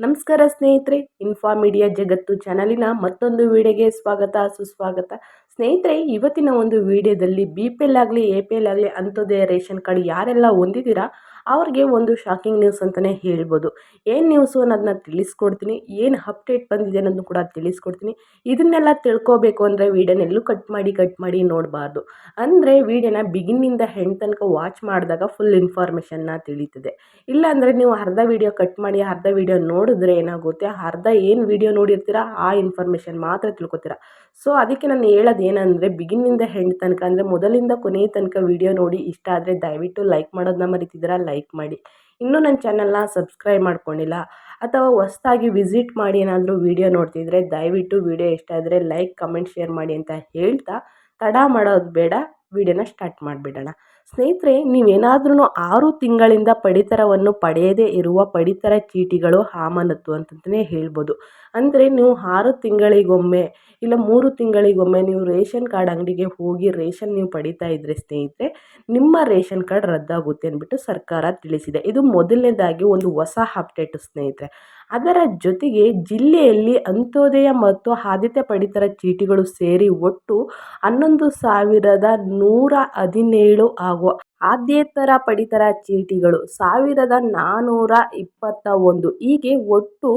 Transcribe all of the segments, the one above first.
ನಮಸ್ಕಾರ ಸ್ನೇಹಿತರೆ info media ಜಗತ್ತು ಚಾನಲಿನ ಮತ್ತೊಂದು ವಿಡಿಯೋಗೆ ಸ್ವಾಗತ, ಸುಸ್ವಾಗತ. ಸ್ನೇಹಿತರೆ, ಇವತ್ತಿನ ಒಂದು ವಿಡಿಯೋದಲ್ಲಿ ಬಿ ಪಿ ಎಲ್ ಆಗಲಿ ಎ ಪಿ ಎಲ್ ಆಗಲಿ ಅಂಥದ್ದೇ ರೇಷನ್ ಕಾರ್ಡ್ ಯಾರೆಲ್ಲ ಹೊಂದಿದ್ದೀರಾ? ಅವ್ರಿಗೆ ಒಂದು ಶಾಕಿಂಗ್ ನ್ಯೂಸ್ ಅಂತಲೇ ಹೇಳ್ಬೋದು. ಏನು ನ್ಯೂಸು ಅನ್ನೋದನ್ನ ತಿಳಿಸ್ಕೊಡ್ತೀನಿ, ಏನು ಅಪ್ಡೇಟ್ ಬಂದಿದೆ ಅನ್ನೋದನ್ನು ಕೂಡ ತಿಳಿಸ್ಕೊಡ್ತೀನಿ. ಇದನ್ನೆಲ್ಲ ತಿಳ್ಕೊಬೇಕು ಅಂದರೆ ವೀಡಿಯೋನೆಲ್ಲೂ ಕಟ್ ಮಾಡಿ ಕಟ್ ಮಾಡಿ ನೋಡಬಾರ್ದು. ಅಂದರೆ ವೀಡಿಯೋನ ಬಿಗಿನಿಂದ ಹೆಣ್ಣು ತನಕ ವಾಚ್ ಮಾಡಿದಾಗ ಫುಲ್ ಇನ್ಫಾರ್ಮೇಷನ್ನ ತಿಳಿತದೆ. ಇಲ್ಲಾಂದರೆ ನೀವು ಅರ್ಧ ವೀಡಿಯೋ ಕಟ್ ಮಾಡಿ, ಅರ್ಧ ವೀಡಿಯೋ ನೋಡಿದ್ರೆ ಏನಾಗುತ್ತೆ? ಅರ್ಧ ಏನು ವೀಡಿಯೋ ನೋಡಿರ್ತೀರ, ಆ ಇನ್ಫಾರ್ಮೇಷನ್ ಮಾತ್ರ ತಿಳ್ಕೊತೀರ. ಸೊ ಅದಕ್ಕೆ ನಾನು ಹೇಳೋದು ಏನಂದರೆ ಬಿಗಿನಿಂದ ಹೆಣ್ಣು ತನಕ ಅಂದರೆ ಮೊದಲಿಂದ ಕೊನೆಯ ತನಕ ವೀಡಿಯೋ ನೋಡಿ ಇಷ್ಟ ಆದರೆ ದಯವಿಟ್ಟು ಲೈಕ್ ಮಾಡೋದನ್ನ ಮರಿತಿದ್ದೀರಾ ಲೈಕ್ ಮಾಡಿ. ಇನ್ನೂ ನನ್ನ ಚಾನಲ್ನ ಸಬ್ಸ್ಕ್ರೈಬ್ ಮಾಡ್ಕೊಂಡಿಲ್ಲ, ಅಥವಾ ಹೊಸ್ದಾಗಿ ವಿಸಿಟ್ ಮಾಡಿ ಏನಾದರೂ ವೀಡಿಯೋ ನೋಡ್ತಿದ್ರೆ ದಯವಿಟ್ಟು ವೀಡಿಯೋ ಇಷ್ಟ ಆದರೆ ಲೈಕ್ ಕಮೆಂಟ್ ಶೇರ್ ಮಾಡಿ ಅಂತ ಹೇಳ್ತಾ ತಡ ಮಾಡೋದು ಬೇಡ ವೀಡಿಯೋನ ಸ್ಟಾರ್ಟ್ ಮಾಡಿಬಿಡೋಣ. ಸ್ನೇಹಿತರೆ ನೀವೇನಾದ್ರೂ ಆರು ತಿಂಗಳಿಂದ ಪಡಿತರವನ್ನು ಪಡೆಯದೇ ಇರುವ ಪಡಿತರ ಚೀಟಿಗಳು ಆಮನತ್ತು ಅಂತಂತಲೇ ಹೇಳ್ಬೋದು. ಅಂದರೆ ನೀವು ಆರು ತಿಂಗಳಿಗೊಮ್ಮೆ ಇಲ್ಲ ಮೂರು ತಿಂಗಳಿಗೊಮ್ಮೆ ನೀವು ರೇಷನ್ ಕಾರ್ಡ್ ಅಂಗಡಿಗೆ ಹೋಗಿ ರೇಷನ್ ನೀವು ಪಡಿತಾ ಇದ್ದರೆ ಸ್ನೇಹಿತರೆ, ನಿಮ್ಮ ರೇಷನ್ ಕಾರ್ಡ್ ರದ್ದಾಗುತ್ತೆ ಅಂದ್ಬಿಟ್ಟು ಸರ್ಕಾರ ತಿಳಿಸಿದೆ. ಇದು ಮೊದಲನೇದಾಗಿ ಒಂದು ಹೊಸ ಅಪ್ಡೇಟು ಸ್ನೇಹಿತರೆ. ಅದರ ಜೊತೆಗೆ ಜಿಲ್ಲೆಯಲ್ಲಿ ಅಂತ್ಯೋದಯ ಮತ್ತು ಆದ್ಯತೆ ಪಡಿತರ ಚೀಟಿಗಳು ಸೇರಿ ಒಟ್ಟು ಹನ್ನೊಂದು ಸಾವಿರದ ನೂರ ಹದಿನೇಳು ಹಾಗೂ ಆದ್ಯೇತರ ಪಡಿತರ ಚೀಟಿಗಳು ಸಾವಿರದ ನಾನ್ನೂರ ಇಪ್ಪತ್ತ ಒಂದು. ಹೀಗೆ ಒಟ್ಟು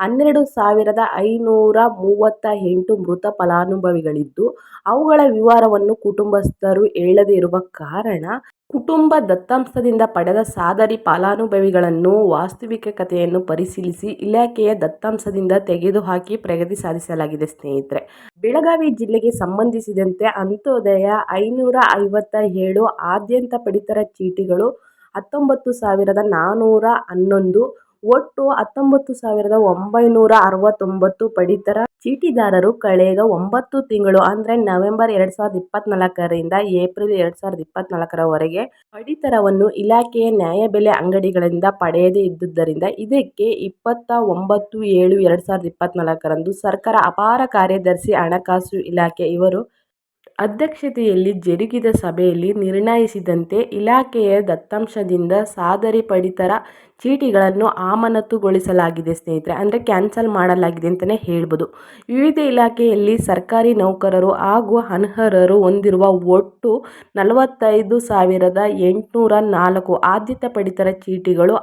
ಹನ್ನೆರಡು ಸಾವಿರದ ಐನೂರ ಮೂವತ್ತ ಎಂಟು ಮೃತ ಫಲಾನುಭವಿಗಳಿದ್ದು, ಅವುಗಳ ವಿವರವನ್ನು ಕುಟುಂಬಸ್ಥರು ಹೇಳದೇ ಇರುವ ಕಾರಣ ಕುಟುಂಬ ದತ್ತಾಂಶದಿಂದ ಪಡೆದ ಸಾದರಿ ಫಲಾನುಭವಿಗಳನ್ನು ವಾಸ್ತವಿಕ ಕಥೆಯನ್ನು ಪರಿಶೀಲಿಸಿ ಇಲಾಖೆಯ ದತ್ತಾಂಶದಿಂದ ತೆಗೆದುಹಾಕಿ ಪ್ರಗತಿ ಸಾಧಿಸಲಾಗಿದೆ, ಸ್ನೇಹಿತರೆ. ಬೆಳಗಾವಿ ಜಿಲ್ಲೆಗೆ ಸಂಬಂಧಿಸಿದಂತೆ ಅಂತ್ಯೋದಯ ಐನೂರ ಐವತ್ತ ಏಳು ಆದ್ಯಂತ ಪಡಿತರ ಚೀಟಿಗಳು ಹತ್ತೊಂಬತ್ತು ಸಾವಿರದ ನಾನ್ನೂರ ಹನ್ನೊಂದು, ಒಟ್ಟು ಹತ್ತೊಂಬತ್ತು ಸಾವಿರದ ಒಂಬೈನೂರ ಅರವತ್ತೊಂಬತ್ತು ಪಡಿತರ ಚೀಟಿದಾರರು ಕಳೆದ ಒಂಬತ್ತು ತಿಂಗಳು, ಅಂದರೆ ನವೆಂಬರ್ ಎರಡು ಸಾವಿರದ ಇಪ್ಪತ್ತ್ನಾಲ್ಕರಿಂದ ಏಪ್ರಿಲ್ ಎರಡು ಸಾವಿರದ ಇಪ್ಪತ್ನಾಲ್ಕರವರೆಗೆ ಪಡಿತರವನ್ನು ಇಲಾಖೆಯ ನ್ಯಾಯಬೆಲೆ ಅಂಗಡಿಗಳಿಂದ ಪಡೆಯದೇ ಇದ್ದುದರಿಂದ ಇದಕ್ಕೆ ಇಪ್ಪತ್ತ ಒಂಬತ್ತು ಏಳು ಎರಡು ಸಾವಿರದ ಇಪ್ಪತ್ತ್ನಾಲ್ಕರಂದು ಸರ್ಕಾರ ಅಪಾರ ಕಾರ್ಯದರ್ಶಿ ಹಣಕಾಸು ಇಲಾಖೆ ಇವರು ಅಧ್ಯಕ್ಷತೆಯಲ್ಲಿ ಜರುಗಿದ ಸಭೆಯಲ್ಲಿ ನಿರ್ಣಯಿಸಿದಂತೆ ಇಲಾಖೆಯ ದತ್ತಾಂಶದಿಂದ ಸಾದರಿ ಪಡಿತರ ಚೀಟಿಗಳನ್ನು ಆಮನತುಗೊಳಿಸಲಾಗಿದೆ ಸ್ನೇಹಿತರೆ. ಅಂದರೆ ಕ್ಯಾನ್ಸಲ್ ಮಾಡಲಾಗಿದೆ ಅಂತಲೇ ಹೇಳ್ಬೋದು. ವಿವಿಧ ಇಲಾಖೆಯಲ್ಲಿ ಸರ್ಕಾರಿ ನೌಕರರು ಹಾಗೂ ಅನರ್ಹರು ಹೊಂದಿರುವ ಒಟ್ಟು ನಲವತ್ತೈದು ಸಾವಿರದ ಎಂಟುನೂರ ನಾಲ್ಕು ಆದ್ಯತೆ ಪಡಿತರ ಚೀಟಿಗಳು,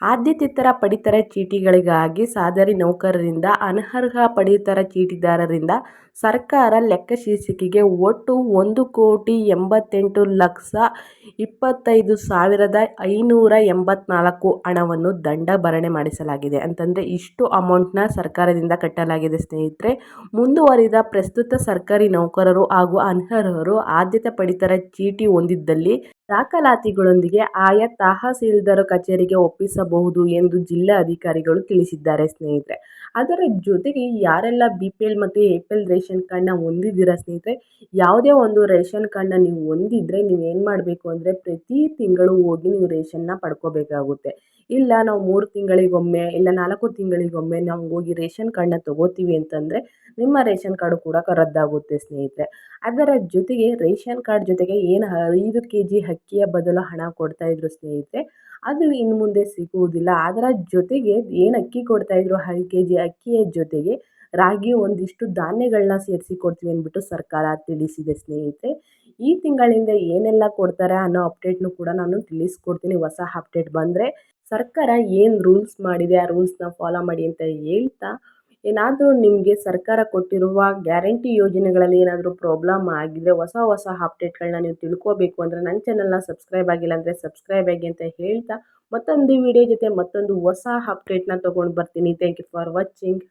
ಆದ್ಯತೆತರ ಪಡಿತರ ಚೀಟಿಗಳಿಗಾಗಿ ಸಾದರಿ ನೌಕರರಿಂದ, ಅನರ್ಹ ಪಡಿತರ ಚೀಟಿದಾರರಿಂದ ಸರ್ಕಾರ ಲೆಕ್ಕ ಶೀರ್ಷಿಕೆಗೆ ಒಟ್ಟು ಒಂದು ಕೋಟಿ ಎಂಬತ್ತೆಂಟು ಲಕ್ಷ ಇಪ್ಪತ್ತೈದು ಸಾವಿರದ ಐನೂರ ಎಂಬತ್ನಾಲ್ಕು ಹಣವನ್ನು ದಂಡ ಭರಣೆ ಮಾಡಿಸಲಾಗಿದೆ. ಅಂತಂದರೆ ಇಷ್ಟು ಅಮೌಂಟ್ನ ಸರ್ಕಾರದಿಂದ ಕಟ್ಟಲಾಗಿದೆ ಸ್ನೇಹಿತರೆ. ಮುಂದುವರಿದ ಪ್ರಸ್ತುತ ಸರ್ಕಾರಿ ನೌಕರರು ಹಾಗೂ ಅನರ್ಹರು ಆದ್ಯತೆ ಪಡಿತರ ಚೀಟಿ ಹೊಂದಿದ್ದಲ್ಲಿ ದಾಖಲಾತಿಗಳೊಂದಿಗೆ ಆಯಾ ತಹಸೀಲ್ದಾರ್ ಕಚೇರಿಗೆ ಒಪ್ಪಿಸಬಹುದು ಎಂದು ಜಿಲ್ಲಾ ಅಧಿಕಾರಿಗಳು ತಿಳಿಸಿದ್ದಾರೆ ಸ್ನೇಹಿತರೆ. ಅದರ ಜೊತೆಗೆ ಯಾರೆಲ್ಲ ಬಿ ಪಿ ಎಲ್ ಮತ್ತು ಎ ಪಿ ಎಲ್ ರೇಷನ್ ಕಾರ್ಡ್ನ ಹೊಂದಿದ್ದೀರಾ ಸ್ನೇಹಿತರೆ? ಯಾವುದೇ ಒಂದು ರೇಷನ್ ಕಾರ್ಡ್ನ ನೀವು ಹೊಂದಿದ್ರೆ ನೀವು ಏನು ಮಾಡಬೇಕು ಅಂದರೆ ಪ್ರತಿ ತಿಂಗಳು ಹೋಗಿ ನೀವು ರೇಷನ್ನ ಪಡ್ಕೋಬೇಕಾಗುತ್ತೆ. ಇಲ್ಲ ನಾವು ಮೂರು ತಿಂಗಳಿಗೊಮ್ಮೆ ಇಲ್ಲ ನಾಲ್ಕು ತಿಂಗಳಿಗೊಮ್ಮೆ ನಾವು ಹೋಗಿ ರೇಷನ್ ಕಾರ್ಡ್ನ ತೊಗೋತೀವಿ ಅಂತಂದರೆ ನಿಮ್ಮ ರೇಷನ್ ಕಾರ್ಡು ಕೂಡ ರದ್ದಾಗುತ್ತೆ ಸ್ನೇಹಿತರೆ. ಅದರ ಜೊತೆಗೆ ರೇಷನ್ ಕಾರ್ಡ್ ಜೊತೆಗೆ ಏನು ಐದು ಕೆ ಜಿ ಅಕ್ಕಿಯ ಬದಲು ಹಣ ಕೊಡ್ತಾಯಿದ್ರು ಸ್ನೇಹಿತರೆ, ಅದು ಇನ್ನು ಮುಂದೆ ಸಿಗುವುದಿಲ್ಲ. ಅದರ ಜೊತೆಗೆ ಏನು ಅಕ್ಕಿ ಕೊಡ್ತಾಯಿದ್ರು ಐದು ಕೆ ಜಿ ಅಕ್ಕಿಯ ಜೊತೆಗೆ ರಾಗಿ ಒಂದಿಷ್ಟು ಧಾನ್ಯಗಳನ್ನ ಸೇರಿಸಿ ಕೊಡ್ತೀವಿ ಅಂದ್ಬಿಟ್ಟು ಸರ್ಕಾರ ತಿಳಿಸಿದೆ ಸ್ನೇಹಿತರೆ. ಈ ತಿಂಗಳಿಂದ ಏನೆಲ್ಲ ಕೊಡ್ತಾರೆ ಅನ್ನೋ ಅಪ್ಡೇಟ್ನು ಕೂಡ ನಾನು ತಿಳಿಸ್ಕೊಡ್ತೀನಿ. ಹೊಸ ಅಪ್ಡೇಟ್ ಬಂದರೆ ಸರ್ಕಾರ ಏನು ರೂಲ್ಸ್ ಮಾಡಿದೆ, ಆ ರೂಲ್ಸ್ನ ಫಾಲೋ ಮಾಡಿ ಅಂತ ಹೇಳ್ತಾ, ಏನಾದರೂ ನಿಮಗೆ ಸರ್ಕಾರ ಕೊಟ್ಟಿರುವ ಗ್ಯಾರಂಟಿ ಯೋಜನೆಗಳಲ್ಲಿ ಏನಾದರೂ ಪ್ರಾಬ್ಲಮ್ ಆಗಿದ್ರೆ ಹೊಸ ಹೊಸ ಅಪ್ಡೇಟ್ಗಳನ್ನ ನೀವು ತಿಳ್ಕೋಬೇಕು ಅಂದರೆ ನನ್ನ ಚಾನಲ್ನ ಸಬ್ಸ್ಕ್ರೈಬ್ ಆಗಿಲ್ಲ ಅಂದರೆ ಸಬ್ಸ್ಕ್ರೈಬ್ ಆಗಿ ಅಂತ ಹೇಳ್ತಾ, ಮತ್ತೊಂದು ವಿಡಿಯೋ ಜೊತೆ ಮತ್ತೊಂದು ಹೊಸ ಅಪ್ಡೇಟ್ನ ತೊಗೊಂಡು ಬರ್ತೀನಿ. Thank you for watching